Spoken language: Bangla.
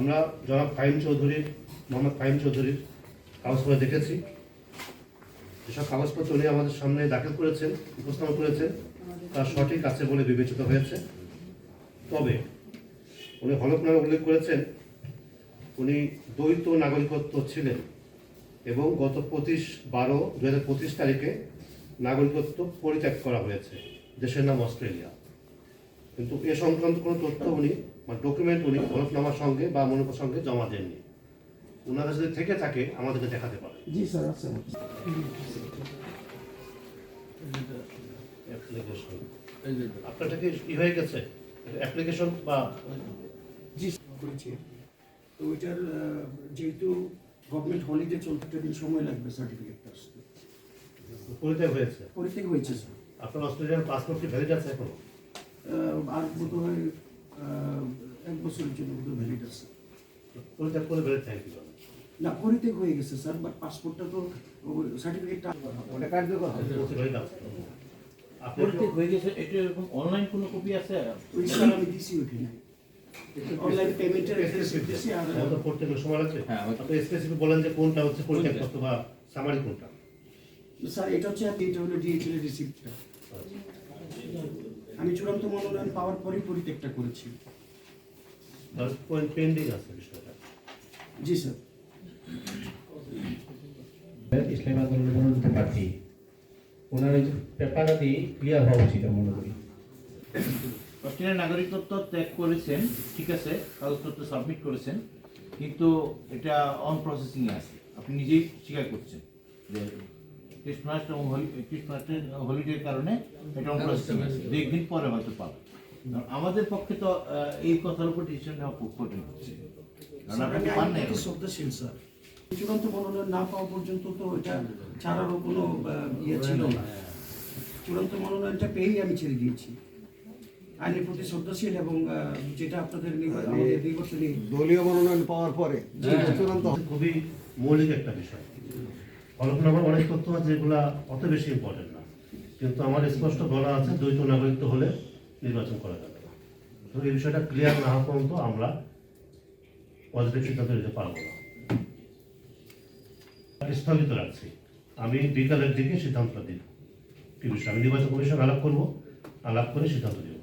আমরা জনাব ফাহিম চৌধুরীর, মোহাম্মদ ফাহিম চৌধুরীর কাগজপত্র দেখেছি। যেসব কাগজপত্র উনি আমাদের সামনে দাখিল করেছেন, উপস্থাপন করেছেন। তার সঠিক আছে বলে বিবেচিত হয়েছে। তবে উনি হলফনামে উল্লেখ করেছেন, উনি দ্বৈত নাগরিকত্ব ছিলেন এবং গত পঁচিশ বারো দু তারিখে নাগরিকত্ব পরিত্যাগ করা হয়েছে। দেশের নাম অস্ট্রেলিয়া। কিন্তু এ সংক্রান্ত কোনো তথ্য উনি বা ডকুমেন্ট উনি হলফনামার সঙ্গে বা মনোপর সঙ্গে জমা দেননি। ওনার কাছে যদি থেকে থাকে আমাদেরকে দেখাতে পারে। জি স্যার আছে অ্যাপ্লিকেশন আপনারটা কি ই হয়ে গেছে? অ্যাপ্লিকেশন বা জি করেছি। তো ওইটার যেহেতু গভর্নমেন্ট হলিডে চলতে দিন সময় লাগবে সার্টিফিকেটটা আসতে। পরিত্যাগ হয়েছে? পরীক্ষা হয়েছে স্যার। আপনার অস্ট্রেলিয়ার পাসপোর্ট কি ভ্যালিড আছে এখনও? আর বোধ হয় এক বছরের জন্য বোধ ভ্যালিড আছে। পরিত্যাগ করে ভ্যালিড না পরিত্যাগ হয়ে গেছে স্যার বাট পাসপোর্টটা তো সার্টিফিকেটটা ওটা কার্যকর পরিত্যাগ হয়ে গেছে এটা এরকম অনলাইন কোনো কপি আছে? ওই স্যার আমি দিছি ওইখানে। অনলাইন পেমেন্টের দিছি আর পড়তে সময় লাগছে হ্যাঁ, ওই- আপনি স্পেসিফিক বলেন যে কোনটা হচ্ছে পরিত্যাগ বা সামারি কোনটা? স্যার এটা হচ্ছে আপনি এটা হলো ডিএইচএল এর রিসিপ্টটা আমি চূড়ান্ত মনোনয়ন পাওয়ার পরই পরিত্যাগটা করেছি। পেন্ডিং আছে বিষয়টা? জি স্যার। ইসলামী আন্দোলনের মনোনীত প্রার্থী। ওনার এই যে ক্লিয়ার হওয়া উচিত আমি মনে করি। অস্ট্রেলিয়ার নাগরিকত্ব ত্যাগ করেছেন ঠিক আছে কাগজপত্র সাবমিট করেছেন কিন্তু এটা অন প্রসেসিং আছে। আপনি নিজেই স্বীকার করছেন যে ক্রিসমাস এবং ক্রিসমাসের হলিডের কারণে এটা আছে পরে হয়তো পাবেন আমাদের পক্ষে তো এই কথার উপর ডিসিশন নেওয়া খুব কঠিন। হচ্ছে কারণ স্যার, আপনি আমি তো পান নাই শ্রদ্ধাশীল স্যার। চূড়ান্ত মনোনয়ন না পাওয়া পর্যন্ত তো এটা ছাড়ারও কোনো ইয়ে ছিল না। চূড়ান্ত মনোনয়নটা পেয়েই আমি ছেড়ে দিয়েছি। আইনের প্রতি শ্রদ্ধাশীল এবং আহ, যেটা আপনাদের নির্বাচনী দলীয় মনোনয়ন পাওয়ার পরে চূড়ান্ত খুবই মৌলিক একটা বিষয়। হলফনামার অনেক তথ্য আছে যেগুলো অত বেশি ইম্পর্টেন্ট না। কিন্তু আমার স্পষ্ট বলা আছে, দ্বৈত নাগরিকত্ব হলে নির্বাচন করা যাবে তো এই বিষয়টা ক্লিয়ার না হওয়া পর্যন্ত আমরা পজিটিভ সিদ্ধান্ত নিতে পারব না। স্থগিত রাখছি। আমি বিকালের দিকে সিদ্ধান্ত দিব কি বিষয়? আমি নির্বাচন কমিশন আলাপ করব। আলাপ করে সিদ্ধান্ত দিব